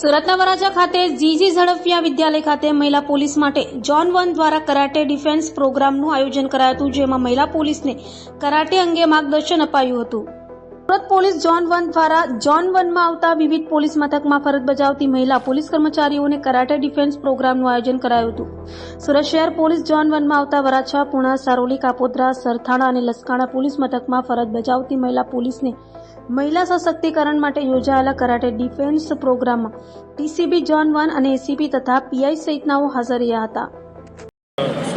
સુરતના વરાછા ખાતે જીજી ઝડપિયા વિદ્યાલય ખાતે મહિલા પોલીસ માટે જોન વન દ્વારા કરાટે ડિફેન્સ પ્રોગ્રામનું આયોજન કરાયું હતું, જેમાં મહિલા પોલીસને કરાટે અંગે માર્ગદર્શન અપાયું હતું. સુરત પોલીસ ઝોન વન દ્વારા ઝોન વનમાં આવતા વિવિધ પોલીસ મથકમાં ફરજ બજાવતી મહિલા પોલીસ કર્મચારીઓને કરાટે ડિફેન્સ પ્રોગ્રામનું આયોજન કરાયું હતું. સુરત શહેર પોલીસ ઝોન વનમાં આવતા વરાછા, પુણા, સારોલી, કાપોદ્રા, સરથાણા અને લસકાણા પોલીસ મથકમાં ફરજ બજાવતી મહિલા પોલીસને મહિલા સશક્તિકરણ માટે યોજાયેલા કરાટે ડિફેન્સ પ્રોગ્રામમાં ટીસીબી ઝોન વન અને એસીબી તથા પીઆઈ સહિતનાઓ હાજર રહ્યા હતા.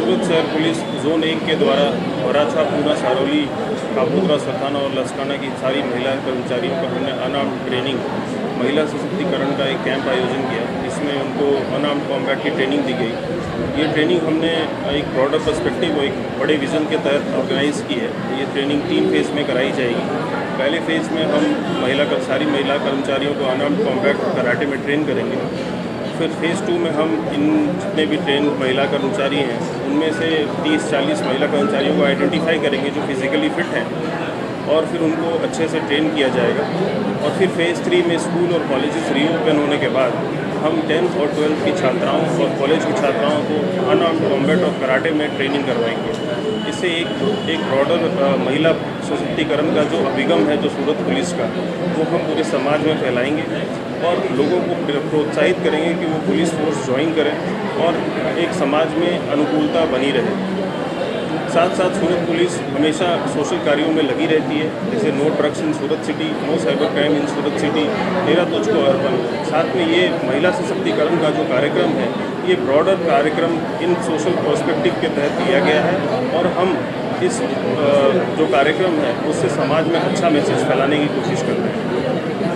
सूरत शहर पुलिस जोन एक के द्वारा वराछा पूना सारोली कापूतरा सरथाना और लसकाना की सारी महिला कर्मचारियों का हमने अनाम ट्रेनिंग महिला सशक्तिकरण का एक कैंप आयोजन किया। इसमें उनको अनाम कॉम्बैट की ट्रेनिंग दी गई। ये ट्रेनिंग हमने एक ब्रॉडर पर्सपेक्टिव और एक बड़े विज़न के तहत ऑर्गेनाइज की है। ये ट्रेनिंग तीन फ़ेज़ में कराई जाएगी। पहले फ़ेज़ में हम महिला कर सारी महिला कर्मचारियों को अनाम कॉम्बैट कराटे में ट्रेन करेंगे। फिर फ़ेज़ टू में हम इन जितने भी ट्रेन महिला कर्मचारी हैं, उनमें से 30-40 महिला कर्मचारियों को आइडेंटिफाई करेंगे जो फिज़िकली फिट हैं और फिर उनको अच्छे से ट्रेन किया जाएगा। और फिर फ़ेज़ थ्री में स्कूल और कॉलेजेस रीओपन होने के बाद हम टेंथ और ट्वेल्थ की छात्राओं और कॉलेज की छात्राओं को अनआर्म कॉम्बैट और कराटे में ट्रेनिंग करवाएँगे। इससे एक एक ब्रॉडर महिला सशक्तिकरण का जो अभिगम है, जो सूरत पुलिस का, वो हम पूरे समाज में फैलाएँगे और लोगों को प्रोत्साहित करेंगे कि वो पुलिस फोर्स ज्वाइन करें और एक समाज में अनुकूलता बनी रहे। साथ साथ सूरत पुलिस हमेशा सोशल कार्यों में लगी रहती है। जैसे no drugs in Surat city no cyber crime in Surat city मेरा तुझको अर्पण साथ में ये महिला सशक्तिकरण का जो कार्यक्रम है, ये ब्रॉडर कार्यक्रम इन सोशल प्रोस्पेक्टिव के तहत किया गया है और हम इस जो कार्यक्रम है, उससे समाज में अच्छा मैसेज फैलाने की कोशिश कर रहे हैं।